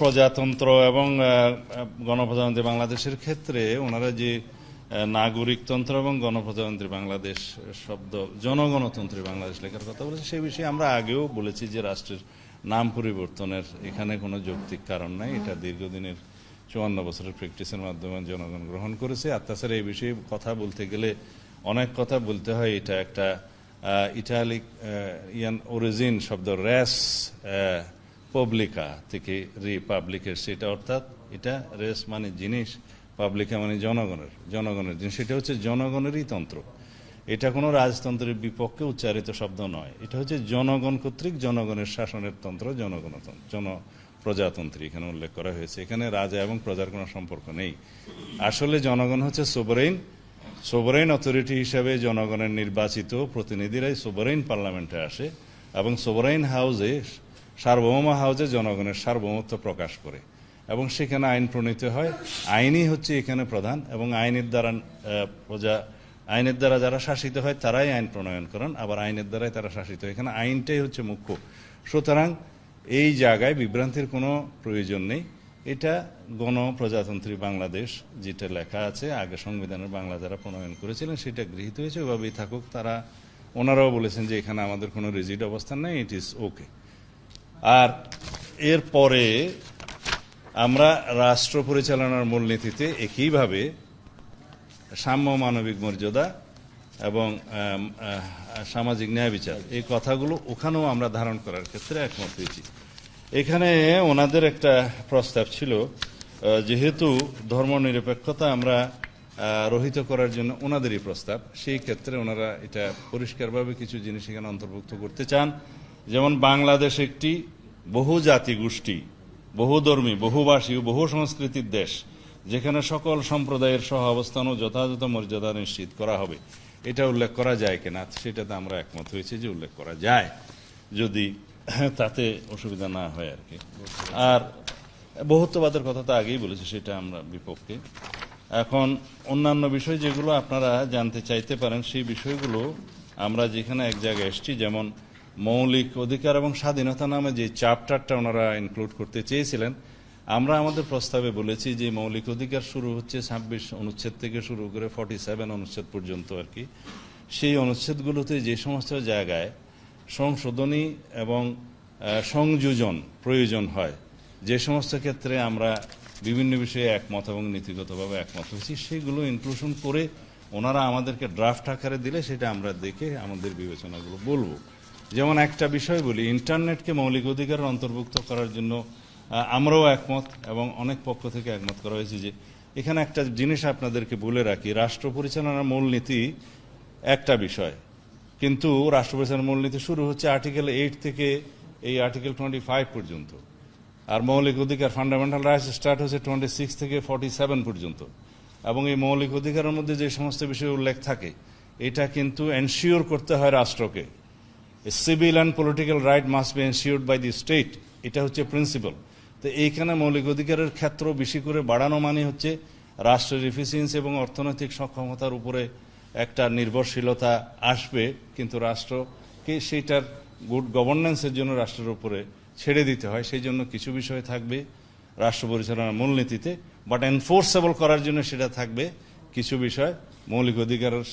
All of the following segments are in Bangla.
প্রজাতন্ত্র এবং গণপ্রজাতন্ত্রী বাংলাদেশের ক্ষেত্রে ওনারা যে নাগরিকতন্ত্র এবং গণপ্রজাতন্ত্রী বাংলাদেশ শব্দ, জনগণতন্ত্রী বাংলাদেশ লেখার কথা বলেছে, সেই বিষয়ে আমরা আগেও বলেছি যে রাষ্ট্রের নাম পরিবর্তনের এখানে কোনো যৌক্তিক কারণ নাই। এটা দীর্ঘদিনের চুয়ান্ন বছরের প্র্যাকটিসের মাধ্যমে জনগণ গ্রহণ করেছে। আর তাছাড়া এই বিষয়ে কথা বলতে গেলে অনেক কথা বলতে হয়। এটা একটা ইটালিক ইয়ান অরিজিন শব্দ র্যাস পাবলিকা থেকে রিপাবলিকের সেটা অর্থাৎ এটা রেস মানে জিনিস পাবলিকা মানে জনগণের জনগণের জিনিস। সেটা হচ্ছে জনগণেরই তন্ত্র। এটা কোনো রাজতন্ত্রের বিপক্ষে উচ্চারিত শব্দ নয়। এটা হচ্ছে জনগণ কর্তৃক জনগণের শাসনের তন্ত্র জনগণতন্ত্র জন প্রজাতন্ত্রী এখানে উল্লেখ করা হয়েছে। এখানে রাজা এবং প্রজার কোনো সম্পর্ক নেই। আসলে জনগণ হচ্ছে সোবরেইন সোবরেইন অথরিটি হিসাবে জনগণের নির্বাচিত প্রতিনিধিরাই সোবরেইন পার্লামেন্টে আসে এবং সোবরেইন হাউসে সার্বভৌম হাউসে জনগণের সার্বভৌমত্ব প্রকাশ করে। এবং সেখানে আইন প্রণীত হয়। আইনই হচ্ছে এখানে প্রধান এবং আইনের দ্বারা প্রজা, আইনের দ্বারা যারা শাসিত হয় তারাই আইন প্রণয়ন করেন। আবার আইনের দ্বারাই তারা শাসিত হয়। এখানে আইনটাই হচ্ছে মুখ্য। সুতরাং এই জায়গায় বিভ্রান্তির কোনো প্রয়োজন নেই। এটা গণপ্রজাতন্ত্রী বাংলাদেশ যেটা লেখা আছে, আগে সংবিধানের বাংলা যারা প্রণয়ন করেছিলেন সেটা গৃহীত হয়েছে। ওইভাবেই থাকুক। তারা, ওনারাও বলেছেন যে এখানে আমাদের কোনো রিজিড অবস্থান নেই। ইট ইজ ওকে আর এরপরে আমরা রাষ্ট্র পরিচালনার মূলনীতিতে একইভাবে সাম্য মানবিক মর্যাদা এবং সামাজিক ন্যায় বিচার, এই কথাগুলো ওখানেও আমরা ধারণ করার ক্ষেত্রে একমত হয়েছি। এখানে ওনাদের একটা প্রস্তাব ছিল যেহেতু ধর্মনিরপেক্ষতা আমরা রহিত করার জন্য ওনাদেরই প্রস্তাব, সেই ক্ষেত্রে ওনারা এটা পরিষ্কারভাবে কিছু জিনিস এখানে অন্তর্ভুক্ত করতে চান। যেমন বাংলাদেশ একটি বহু জাতি গোষ্ঠী, বহুধর্মী, বহুভাষী বহু সংস্কৃতির দেশ, যেখানে সকল সম্প্রদায়ের সহ অবস্থান ও যথাযথ মর্যাদা নিশ্চিত করা হবে। এটা উল্লেখ করা যায় কিনা সেটাতে আমরা একমত হয়েছি যে উল্লেখ করা যায়, যদি তাতে অসুবিধা না হয় আর কি। আর বহুত্ববাদের কথা তো আগেই বলেছি, সেটা আমরা বিপক্ষে। এখন অন্যান্য বিষয় যেগুলো আপনারা জানতে চাইতে পারেন, সেই বিষয়গুলো আমরা যেখানে এক জায়গায় এসেছি, যেমন মৌলিক অধিকার এবং স্বাধীনতা নামে যে চ্যাপ্টারটা ওনারা ইনক্লুড করতে চেয়েছিলেন, আমরা আমাদের প্রস্তাবে বলেছি যে মৌলিক অধিকার শুরু হচ্ছে ছাব্বিশ অনুচ্ছেদ থেকে শুরু করে ফর্টি সেভেন অনুচ্ছেদ পর্যন্ত আর কি। সেই অনুচ্ছেদগুলোতে যে সমস্ত জায়গায় সংশোধনী এবং সংযোজন প্রয়োজন হয়, যে সমস্ত ক্ষেত্রে আমরা বিভিন্ন বিষয়ে একমত এবং নীতিগতভাবে একমত হয়েছি, সেগুলো ইনক্লুশন করে ওনারা আমাদেরকে ড্রাফট আকারে দিলে সেটা আমরা দেখে আমাদের বিবেচনাগুলো বলব। যেমন একটা বিষয় বলি, ইন্টারনেটকে মৌলিক অধিকারের অন্তর্ভুক্ত করার জন্য আমরাও একমত এবং অনেক পক্ষ থেকে একমত করা হয়েছে যে, এখানে একটা জিনিস আপনাদেরকে বলে রাখি, রাষ্ট্র পরিচালনার মূলনীতি একটা বিষয়। কিন্তু রাষ্ট্র পরিচালনার মূলনীতি শুরু হচ্ছে আর্টিকেল এইট থেকে এই আর্টিকেল টোয়েন্টি ফাইভ পর্যন্ত। আর মৌলিক অধিকার ফান্ডামেন্টাল রাইটস স্টার্ট হচ্ছে টোয়েন্টি সিক্স থেকে ফর্টি সেভেন পর্যন্ত। এবং এই মৌলিক অধিকারের মধ্যে যে সমস্ত বিষয় উল্লেখ থাকে, এটা কিন্তু এনশিওর করতে হয় রাষ্ট্রকে। Civil and political right must be ensured by the state এটা হচ্ছে প্রিন্সিপাল তো এইখানে মৌলিক অধিকারের ক্ষেত্র বেশি করে বাড়ানো মানে হচ্ছে রাষ্ট্রের এফিসিয়েন্সি এবং অর্থনৈতিক সক্ষমতার উপরে একটা নির্ভরশীলতা আসবে, কিন্তু রাষ্ট্রকে সেইটার গুড গভর্নেন্সের জন্য রাষ্ট্রের উপরে ছেড়ে দিতে হয়। সেই জন্য কিছু বিষয় থাকবে রাষ্ট্র পরিচালনার মূলনীতিতে বাট এনফোর্সেবল করার জন্য সেটা থাকবে। কিছু বিষয় মৌলিক অধিকারের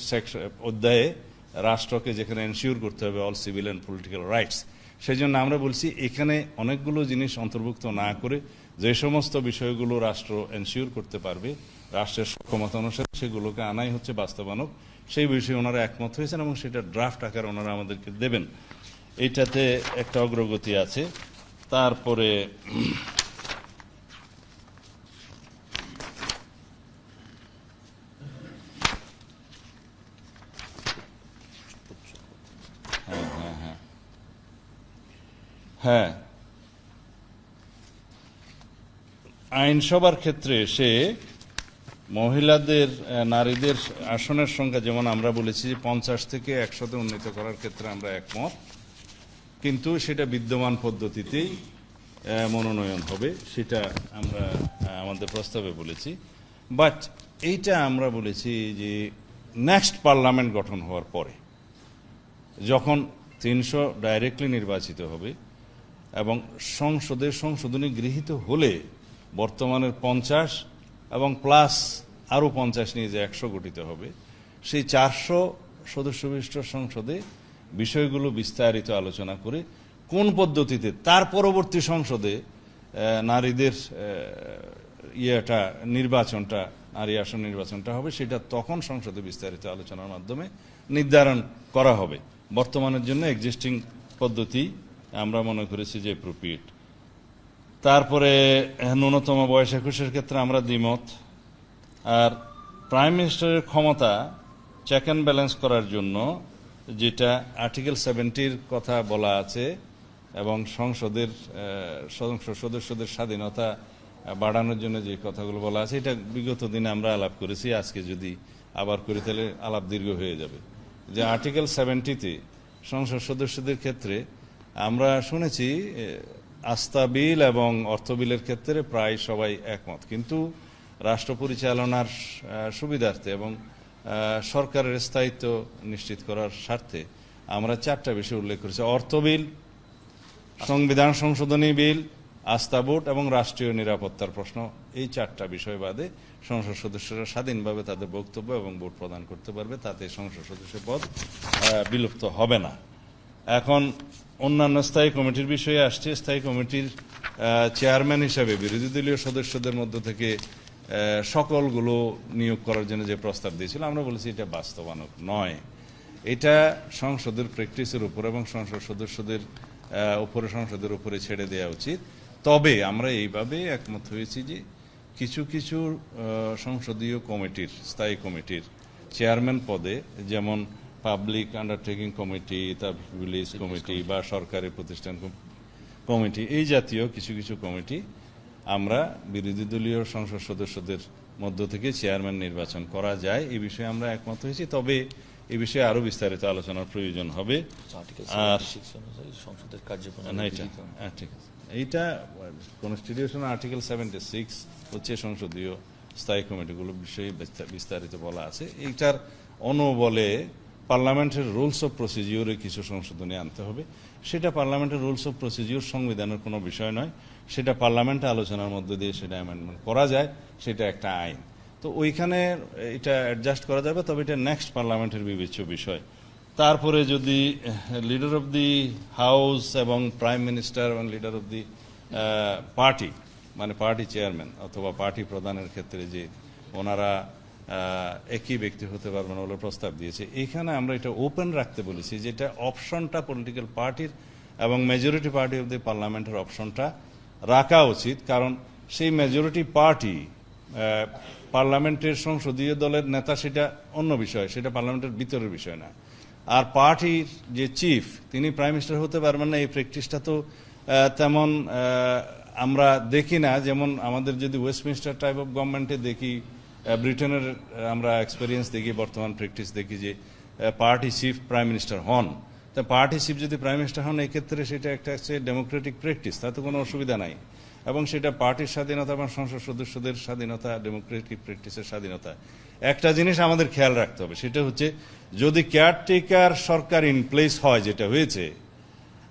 অধ্যায়ে রাষ্ট্রকে যেখানে এনশিওর করতে হবে all civil and political rights সেই জন্য আমরা বলছি এখানে অনেকগুলো জিনিস অন্তর্ভুক্ত না করে যে সমস্ত বিষয়গুলো রাষ্ট্র এনশিওর করতে পারবে, রাষ্ট্রের সক্ষমতা অনুসারে সেগুলোকে আনাই হচ্ছে বাস্তবায়নক। সেই বিষয়ে ওনারা একমত হয়েছেন এবং সেটা ড্রাফট আকারে ওনারা আমাদেরকে দেবেন। এইটাতে একটা অগ্রগতি আছে। তারপরে হ্যাঁ। আইনসভার ক্ষেত্রে সে মহিলাদের নারীদের আসনের সংখ্যা, যেমন আমরা বলেছি যে পঞ্চাশ থেকে একশোতে উন্নীত করার ক্ষেত্রে আমরা একমত, কিন্তু সেটা বিদ্যমান পদ্ধতিতেই মনোনয়ন হবে, সেটা আমরা আমাদের প্রস্তাবে বলেছি। বাট এইটা আমরা বলেছি যে নেক্সট পার্লামেন্ট গঠন হওয়ার পরে, যখন তিনশো ডাইরেক্টলি নির্বাচিত হবে এবং সংসদে সংশোধনী গৃহীত হলে বর্তমানের পঞ্চাশ এবং প্লাস আরও পঞ্চাশ নিয়ে যে একশো গঠিত হবে, সেই চারশো সদস্য বিশিষ্ট সংসদে বিষয়গুলো বিস্তারিত আলোচনা করে কোন পদ্ধতিতে তার পরবর্তী সংসদে নারীদের ইয়েটা, নির্বাচনটা, নারী আসন নির্বাচনটা হবে, সেটা তখন সংসদে বিস্তারিত আলোচনার মাধ্যমে নির্ধারণ করা হবে। বর্তমানের জন্য এক্সিস্টিং পদ্ধতি আমরা মনে করেছি যে অ্যাপ্রোপ্রিয়েট তারপরে ন্যূনতম বয়স একুশের ক্ষেত্রে আমরা দ্বিমত। আর প্রাইম মিনিস্টারের ক্ষমতা চেক অ্যান্ড ব্যালেন্স করার জন্য, যেটা আর্টিকেল সেভেন্টির কথা বলা আছে, এবং সংসদের সংসদ সদস্যদের স্বাধীনতা বাড়ানোর জন্য যে কথাগুলো বলা আছে, এটা বিগত দিনে আমরা আলাপ করেছি, আজকে যদি আবার করি, তাহলে আলাপ দীর্ঘ হয়ে যাবে। যে আর্টিকেল সেভেন্টিতে সংসদ সদস্যদের ক্ষেত্রে আমরা শুনেছি আস্থা বিল এবং অর্থ বিলের ক্ষেত্রে প্রায় সবাই একমত। কিন্তু রাষ্ট্র পরিচালনার সুবিধার্থে এবং সরকারের স্থায়িত্ব নিশ্চিত করার স্বার্থে আমরা চারটা বিষয় উল্লেখ করেছি। অর্থ বিল, সংবিধান সংশোধনী বিল, আস্থা ভোট এবং রাষ্ট্রীয় নিরাপত্তার প্রশ্ন। এই চারটা বিষয় বাদে সংসদ সদস্যরা স্বাধীনভাবে তাদের বক্তব্য এবং ভোট প্রদান করতে পারবে। তাতে সংসদ সদস্য পদ বিলুপ্ত হবে না। এখন অন্যান্য স্থায়ী কমিটির বিষয়ে আসছে। স্থায়ী কমিটির চেয়ারম্যান হিসাবে, বিরোধী দলীয় সদস্যদের মধ্য থেকে সকলগুলো নিয়োগ করার জন্য যে প্রস্তাব দিয়েছিল, আমরা বলেছি এটা বাস্তবায়নক নয়। এটা সংসদের প্র্যাকটিসের উপর এবং সংসদ সদস্যদের উপরে, সংসদের উপরে ছেড়ে দেওয়া উচিত। তবে আমরা এইভাবে একমত হয়েছি যে কিছু কিছু সংসদীয় কমিটির, স্থায়ী কমিটির চেয়ারম্যান পদে যেমন পাবলিক আন্ডারটেকিং কমিটি তারপর ভিলেজ কমিটি বা সরকারি প্রতিষ্ঠান কমিটি এই জাতীয় কিছু কিছু কমিটি আমরা বিরোধী দলীয় সংসদ সদস্যদের মধ্য থেকে চেয়ারম্যান নির্বাচন করা যায়। এই বিষয়ে আমরা একমত হয়েছি। তবে এ বিষয়ে আরও বিস্তারিত আলোচনার প্রয়োজন হবে। আর সংসদের কার্যক্রম না এটা হ্যাঁ, ঠিক আছে। এইটা কনস্টিটিউশন আর্টিকেল সেভেন্টি সিক্স হচ্ছে সংসদীয় স্থায়ী কমিটিগুলো বিষয়ে বিস্তা- বিস্তারিত বলা আছে। এইটার অনুবলে পার্লামেন্টের রুলস অফ প্রসিজিওরে কিছু সংশোধনী আনতে হবে। সেটা পার্লামেন্টের রুলস অফ প্রসিজিওর সংবিধানের কোনো বিষয় নয়। সেটা পার্লামেন্টে আলোচনার মধ্যে দিয়ে সেটা অ্যামেন্ডমেন্ট করা যায়, সেটা একটা আইন। তো ওইখানে এটা অ্যাডজাস্ট করা যাবে, তবে এটা নেক্সট পার্লামেন্টের বিবেচ্য বিষয়। তারপরে যদি লিডার অব দি হাউস এবং প্রাইম মিনিস্টার এবং লিডার অফ দি পার্টি মানে পার্টি চেয়ারম্যান অথবা পার্টি প্রধানের ক্ষেত্রে যে ওনারা একই ব্যক্তি হতে পারবেন বলে প্রস্তাব দিয়েছে। এখানে আমরা এটা ওপেন রাখতে বলেছি যেটা অপশনটা পলিটিক্যাল পার্টির এবং মেজরিটি পার্টি অব দি পার্লামেন্টের অপশনটা রাখা উচিত। কারণ সেই মেজরিটি পার্টি পার্লামেন্টের সংসদীয় দলের নেতা সেটা অন্য বিষয়, সেটা পার্লামেন্টের ভিতরের বিষয় না। আর পার্টির যে চিফ তিনি প্রাইম মিনিস্টার হতে পারবেন না, এই প্র্যাকটিসটা তো তেমন আমরা দেখি না। যেমন আমাদের যদি ওয়েস্টমিনিস্টার টাইপ অফ গভর্নমেন্টে দেখি ব্রিটেনের আমরা এক্সপিরিয়েন্স দেখি, বর্তমান প্র্যাকটিস দেখি যে পার্টি চিফ প্রাইম মিনিস্টার হন। তা পার্টি চিফ যদি প্রাইম মিনিস্টার হন, এক্ষেত্রে সেটা একটা হচ্ছে ডেমোক্রেটিক প্র্যাকটিস তাতে কোনো অসুবিধা নাই। এবং সেটা পার্টির স্বাধীনতা এবং সংসদ সদস্যদের স্বাধীনতা ডেমোক্রেটিক প্র্যাকটিসের স্বাধীনতা। একটা জিনিস আমাদের খেয়াল রাখতে হবে, সেটা হচ্ছে যদি কেয়ারটেকার সরকার ইন প্লেস হয়, যেটা হয়েছে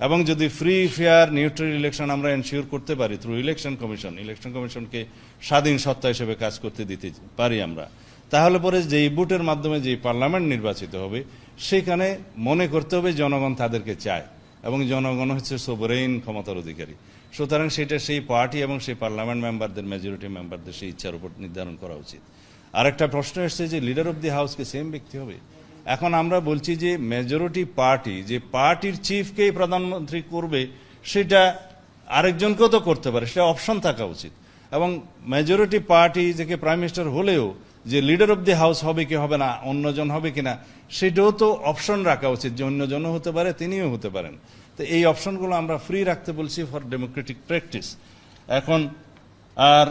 এবং যদি ফ্রি ফেয়ার নিউট্রাল ইলেকশন আমরা এনশিওর করতে পারি থ্রু ইলেকশন কমিশন ইলেকশন কমিশনকে স্বাধীন সত্তা হিসেবে কাজ করতে দিতে পারি আমরা, তাহলে পরে যেই ভোটের মাধ্যমে যেই পার্লামেন্ট নির্বাচিত হবে, সেখানে মনে করতে হবে জনগণ তাদেরকে চায় এবং জনগণ হচ্ছে সোবরেইন ক্ষমতার অধিকারী। সুতরাং সেটা সেই পার্টি এবং সেই পার্লামেন্ট মেম্বারদের মেজরিটি মেম্বারদের সেই ইচ্ছার উপর নির্ধারণ করা উচিত। আরেকটা প্রশ্ন এসছে যে লিডার অব দি হাউসকে সেম ব্যক্তি হবে? এখন আমরা বলছি যে মেজরিটি পার্টি যে পার্টির চিফকেই প্রধানমন্ত্রী করবে, সেটা আরেকজনকেও তো করতে পারে, সেটা অপশন থাকা উচিত। এবং মেজরিটি পার্টি যে প্রাইম মিনিস্টার হলেও, যে লিডার অফ দি হাউস হবে কি হবে না, অন্যজন হবে কিনা সেটাও তো অপশন রাখা উচিত যে অন্যজনও হতে পারে, তিনিও হতে পারেন। তো এই অপশনগুলো আমরা ফ্রি রাখতে বলছি ফর ডেমোক্রেটিক প্র্যাকটিস এখন আর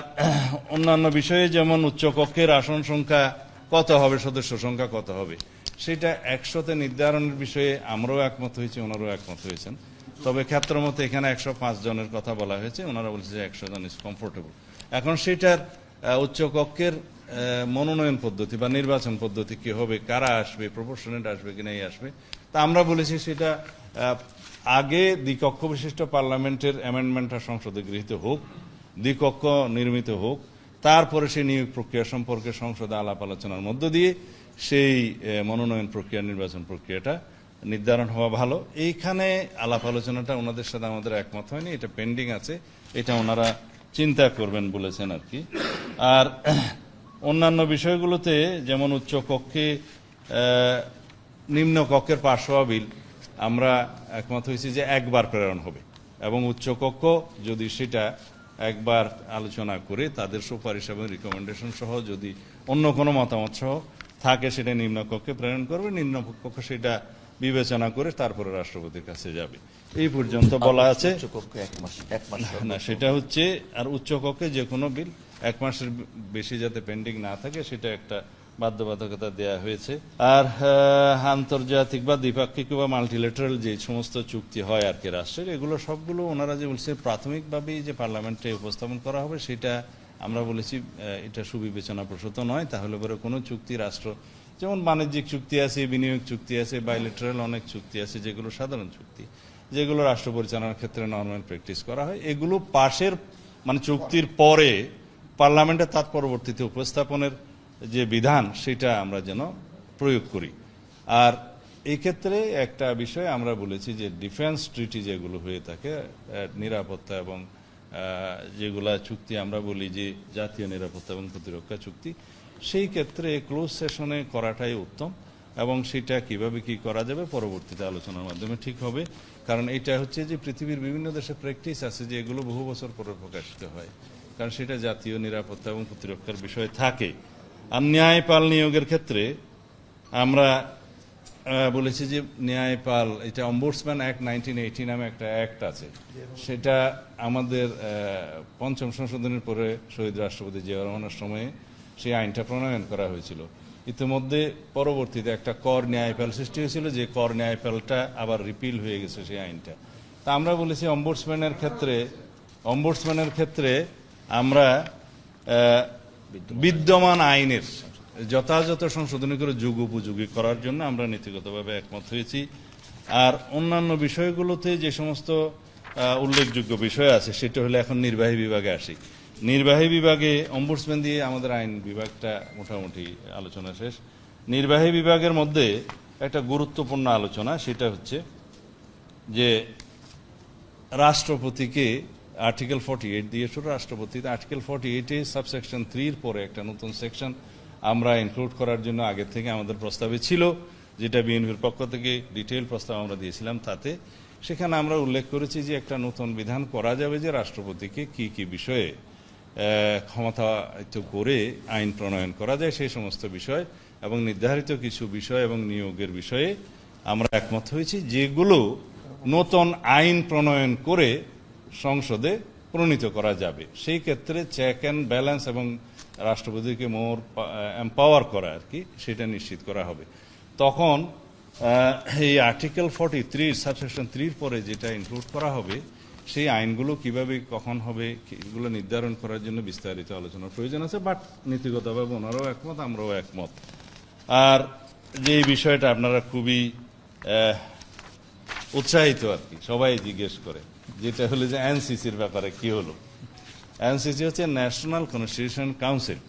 অন্যান্য বিষয়ে যেমন উচ্চকক্ষের আসন সংখ্যা কত হবে, সদস্য সংখ্যা কত হবে? সেটা একশোতে নির্ধারণের বিষয়ে আমরাও একমত হয়েছি, ওনারাও একমত হয়েছেন। তবে ক্ষেত্র মতো এখানে একশো পাঁচ জনের কথা বলা হয়েছে, ওনারা বলছে যে একশো জন ইজ কমফোর্টেবল এখন সেটার উচ্চকক্ষের মনোনয়ন পদ্ধতি বা নির্বাচন পদ্ধতি কি হবে, কারা আসবে প্রপোর্শনেট আসবে কি নাই আসবে, তা আমরা বলেছি সেটা আগে দ্বিকক্ষ বিশিষ্ট পার্লামেন্টের অ্যামেন্ডমেন্টটা সংসদে গৃহীত হোক, দ্বিকক্ষ নির্মিত হোক তারপরে সেই নিয়োগ প্রক্রিয়া সম্পর্কে সংসদে আলাপ আলোচনার মধ্য দিয়ে সেই মনোনয়ন প্রক্রিয়া, নির্বাচন প্রক্রিয়াটা নির্ধারণ হওয়া ভালো। এইখানে আলাপ আলোচনাটা ওনাদের সাথে আমাদের একমত হয়নি, এটা পেন্ডিং আছে, এটা ওনারা চিন্তা করবেন বলেছেন আর কি। আর অন্যান্য বিষয়গুলোতে যেমন উচ্চ কক্ষে নিম্ন কক্ষের পাশ হওয়া বিল, আমরা একমত হয়েছি যে একবার প্রেরণ হবে এবং উচ্চ কক্ষ যদি সেটা একবার আলোচনা করে তাদের সুপারিশ এবং রিকমেন্ডেশন সহ যদি অন্য কোনো মতামত সহ থাকে সেটা নিম্নকক্ষে প্রেরণ করবে নিম্ন কক্ষ সেটা বিবেচনা করে তারপরে রাষ্ট্রপতির কাছে যাবে। এই পর্যন্ত বলা আছে উচ্চকক্ষ এক মাস এক মাস না সেটা হচ্ছে আর উচ্চকক্ষে যে কোনো বিল এক মাসের বেশি যাতে পেন্ডিং না থাকে সেটা একটা বাধ্যবাধকতা দেয়া হয়েছে। আর আন্তর্জাতিক বা দ্বিপাক্ষিক বা মাল্টিলেটারাল যে সমস্ত চুক্তি হয় আর কি রাষ্ট্রের, এগুলো সবগুলো ওনারা যে বলছে প্রাথমিকভাবেই যে পার্লামেন্টে উপস্থাপন করা হবে, সেটা আমরা বলেছি এটা সুবিবেচনা প্রসূত নয়। তাহলে পরে কোনো চুক্তি রাষ্ট্র, যেমন বাণিজ্যিক চুক্তি আছে, বিনিয়োগ চুক্তি আছে বাইলেটারাল অনেক চুক্তি আছে, যেগুলো সাধারণ চুক্তি, যেগুলো রাষ্ট্র পরিচালনার ক্ষেত্রে নর্মাল প্র্যাকটিস করা হয়। এগুলো পাশের মানে চুক্তির পরে পার্লামেন্টে তার পরবর্তীতে উপস্থাপনের যে বিধান, সেটা আমরা যেন প্রয়োগ করি। আর এই ক্ষেত্রে একটা বিষয় আমরা বলেছি যে ডিফেন্স ট্রিটি যেগুলো হয়ে থাকে নিরাপত্তা এবং যেগুলা চুক্তি আমরা বলি যে জাতীয় নিরাপত্তা এবং প্রতিরক্ষা চুক্তি, সেই ক্ষেত্রে ক্লোজ সেশনে করাটাই উত্তম এবং সেটা কীভাবে কি করা যাবে পরবর্তীতে আলোচনার মাধ্যমে ঠিক হবে। কারণ এটা হচ্ছে যে পৃথিবীর বিভিন্ন দেশে প্র্যাকটিস আছে যে এগুলো বহু বছর পরে প্রকাশিত হয়। কারণ সেটা জাতীয় নিরাপত্তা এবং প্রতিরক্ষার বিষয় থাকে। আর ন্যায়পাল নিয়োগের ক্ষেত্রে আমরা বলেছি যে ন্যায়পাল, এটা অম্বুডসম্যান অ্যাক্ট নাইনটিন এইটি নামে একটা অ্যাক্ট আছে। সেটা আমাদের পঞ্চম সংশোধনের পরে শহীদ রাষ্ট্রপতি জিয়া রহমানের সময়ে সেই আইনটা প্রণয়ন করা হয়েছিল। ইতিমধ্যে পরবর্তীতে একটা কর ন্যায়পাল সৃষ্টি হয়েছিল, যে কর ন্যায়পালটা আবার রিপিল হয়ে গেছে সেই আইনটা। তা আমরা বলেছি অম্বুডসম্যানের ক্ষেত্রে অম্বুডসম্যানের ক্ষেত্রে আমরা বিদ্যমান আইনের যথাযথ সংশোধনী করে যুগ উপযোগী করার জন্য আমরা নীতিগতভাবে একমত হয়েছি। আর অন্যান্য বিষয়গুলোতে যে সমস্ত উল্লেখযোগ্য বিষয় আছে, সেটা হলে এখন নির্বাহী বিভাগে আসি। নির্বাহী বিভাগে অম্বুডসম্যান দিয়ে আমাদের আইন বিভাগটা মোটামুটি আলোচনা শেষ। নির্বাহী বিভাগের মধ্যে একটা গুরুত্বপূর্ণ আলোচনা, সেটা হচ্ছে যে রাষ্ট্রপতিকে আর্টিকেল ফর্টি এইট দিয়ে শুরু রাষ্ট্রপতি আর্টিকেল ফর্টি এইটে সাবসেকশন থ্রির পরে একটা নতুন সেকশন আমরা ইনক্লুড করার জন্য আগে থেকে আমাদের প্রস্তাবে ছিল, যেটা বিএনপির পক্ষ থেকে ডিটেইল প্রস্তাব আমরা দিয়েছিলাম তাতে। সেখানে আমরা উল্লেখ করেছি যে একটা নতুন বিধান করা যাবে যে রাষ্ট্রপতিকে কি কি বিষয়ে ক্ষমতায়িত করে আইন প্রণয়ন করা যায় সেই সমস্ত বিষয় এবং নির্ধারিত কিছু বিষয় এবং নিয়োগের বিষয়ে আমরা একমত হয়েছি, যেগুলো নতুন আইন প্রণয়ন করে সংসদে প্রণীত করা যাবে। সেই ক্ষেত্রে চেক অ্যান্ড ব্যালেন্স এবং রাষ্ট্রপতিকে মোর এম্পাওয়ার করা আর কি, সেটা নিশ্চিত করা হবে। তখন এই আর্টিকেল ফর্টি থ্রি সাবসেকশন থ্রির পরে যেটা ইনক্লুড করা হবে, সেই আইনগুলো কীভাবে, কখন হবে এগুলো নির্ধারণ করার জন্য বিস্তারিত আলোচনার প্রয়োজন আছে বাট নীতিগতভাবে ওনারাও একমত, আমরাও একমত। আর যে বিষয়টা আপনারা খুবই উৎসাহিত আর কি, সবাই জিজ্ঞেস করে। যেটা হলো যে এনসিসির ব্যাপারে কি হলো? এনসিসি হচ্ছে ন্যাশনাল কনস্টিটিউশন কাউন্সিল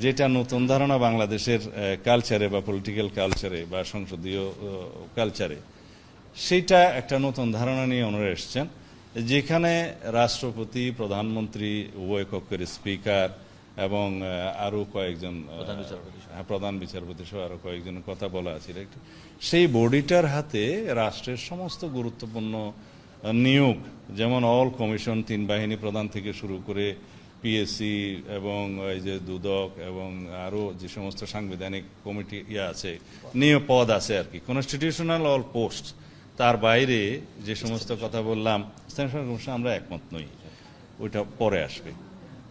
যেটা নতুন ধারণা বাংলাদেশের কালচারে বা পলিটিক্যাল কালচারে বা সংসদীয় কালচারে সেটা একটা নতুন ধারণা নিয়ে ওনারা এসছেন যেখানে রাষ্ট্রপতি প্রধানমন্ত্রী উভয় কক্ষের স্পিকার এবং আরও কয়েকজন প্রধান বিচারপতি সহ। আরও প্রধান বিচারপতি সহ আরও কয়েকজনের কথা বলা আছে। সেই বডিটার হাতে রাষ্ট্রের সমস্ত গুরুত্বপূর্ণ নিয়োগ, যেমন অল কমিশন তিন বাহিনী প্রধান থেকে শুরু করে পিএসসি এবং এই যে দুদক এবং আরও যে সমস্ত সাংবিধানিক কমিটি ইয়ে আছে, নিয়োগ পদ আছে আর কি। কনস্টিটিউশনাল অল পোস্ট তার বাইরে যে সমস্ত কথা বললাম আমরা একমত নই, ওইটা পরে আসবে।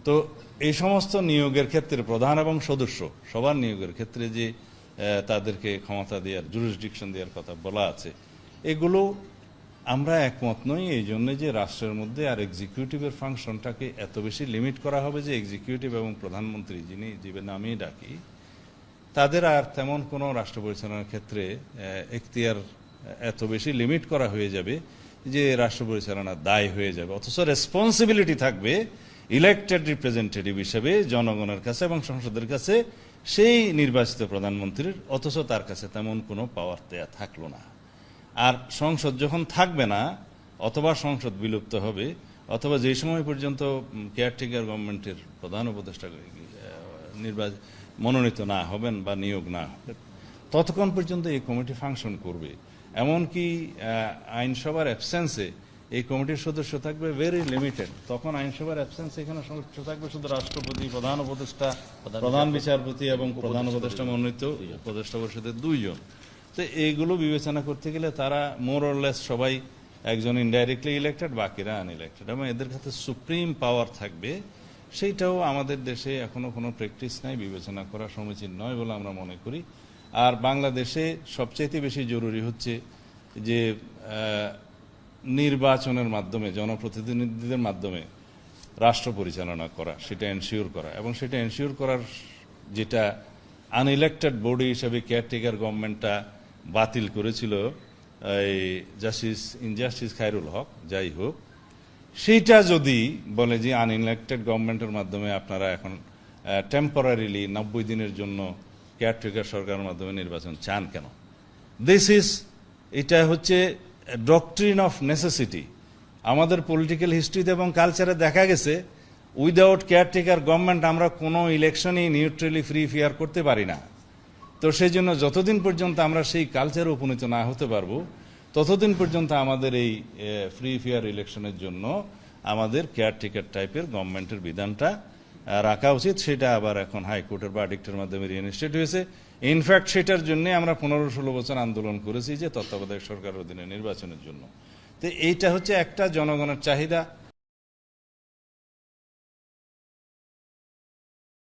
তো এই সমস্ত নিয়োগের ক্ষেত্রে প্রধান এবং সদস্য, সবার নিয়োগের ক্ষেত্রে যে তাদেরকে ক্ষমতা দেওয়ার জুরিসডিকশন দেওয়ার কথা বলা আছে, এগুলো আমরা একমত নই এই জন্য যে রাষ্ট্রের মধ্যে আর এক্সিকিউটিভের ফাংশনটাকে এত বেশি লিমিট করা হবে যে এক্সিকিউটিভ এবং প্রধানমন্ত্রী যিনি যে নামেই ডাকি, তাদের আর তেমন কোনো রাষ্ট্র পরিচালনার ক্ষেত্রে এখতিয়ার এত বেশি লিমিট করা হয়ে যাবে যে রাষ্ট্র পরিচালনার দায় হয়ে যাবে। অথচ রেসপন্সিবিলিটি থাকবে ইলেকটেড রিপ্রেজেন্টেটিভ হিসেবে জনগণের কাছে এবং সংসদের কাছে সেই নির্বাচিত প্রধানমন্ত্রীর, অথচ তার কাছে তেমন কোনো পাওয়ার দেয়া থাকল না। আর সংসদ যখন থাকবে না অথবা সংসদ বিলুপ্ত হবে অথবা যে সময় পর্যন্ত কেয়ারটেকার গভর্নমেন্টের প্রধান উপদেষ্টা নির্বাচন মনোনীত না হবেন বা নিয়োগ না হবেন ততক্ষণ পর্যন্ত এই কমিটি ফাংশন করবে। এমনকি আইনসভার অ্যাবসেন্সে এই কমিটির সদস্য থাকবে ভেরি লিমিটেড তখন আইনসভার অ্যাবসেন্সে এখানে সদস্য থাকবে শুধু রাষ্ট্রপতি প্রধান উপদেষ্টা প্রধান বিচারপতি এবং প্রধান উপদেষ্টা মনোনীত উপদেষ্টা পরিষদের দুইজন। তো এইগুলো বিবেচনা করতে গেলে তারা মোর অরলেস সবাই একজন ইনডাইরেক্টলি ইলেক্টেড বাকিরা আনইলেক্টেড এবং এদের কাছে সুপ্রিম পাওয়ার থাকবে, সেইটাও আমাদের দেশে এখনও কোনো প্র্যাকটিস নাই, বিবেচনা করা সমীচীন নয় বলে আমরা মনে করি। আর বাংলাদেশে সবচাইতে বেশি জরুরি হচ্ছে যে নির্বাচনের মাধ্যমে, জনপ্রতিনিধিদের মাধ্যমে রাষ্ট্র পরিচালনা করা, সেটা এনশিওর করা। এবং সেটা এনশিওর করার যেটা আনইলেক্টেড বডি হিসেবে কেয়ারটেকার গভর্নমেন্টটা বাতিল করেছিল এই জাস্টিস ইনজাস্টিস খায়রুল হক, যাই হোক। সেইটা যদি বলে যে আনইলেক্টেড গভর্নমেন্টের মাধ্যমে আপনারা এখন টেম্পোরারিলি নব্বই দিনের জন্য কেয়ারটেকার সরকারের মাধ্যমে নির্বাচন চান কেন? দিস ইজ এটা হচ্ছে ডক্ট্রিন অফ নেসেসিটি আমাদের পলিটিক্যাল হিস্ট্রিতে এবং কালচারে দেখা গেছে উইদাউট কেয়ারটেকার গভর্নমেন্ট আমরা কোনো ইলেকশনই নিউট্রালি ফ্রি ফেয়ার করতে পারি না। তো সেই জন্য যতদিন পর্যন্ত আমরা সেই কালচারে উপনীত না হতে পারব, ততদিন পর্যন্ত আমাদের এই ফ্রি ফেয়ার ইলেকশনের জন্য আমাদের কেয়ারটেকার টাইপের গভর্নমেন্টের বিধানটা রাখা উচিত। সেটা আবার এখন হাইকোর্টের বার্ডিক্টের মাধ্যমে রিইনস্টেট হয়েছে। ইনফ্যাক্ট সেটার জন্য আমরা পনেরো ষোলো বছর আন্দোলন করেছি যে তত্ত্বাবধায়ক সরকারের অধীনে নির্বাচনের জন্য। তো এইটা হচ্ছে একটা জনগণের চাহিদা।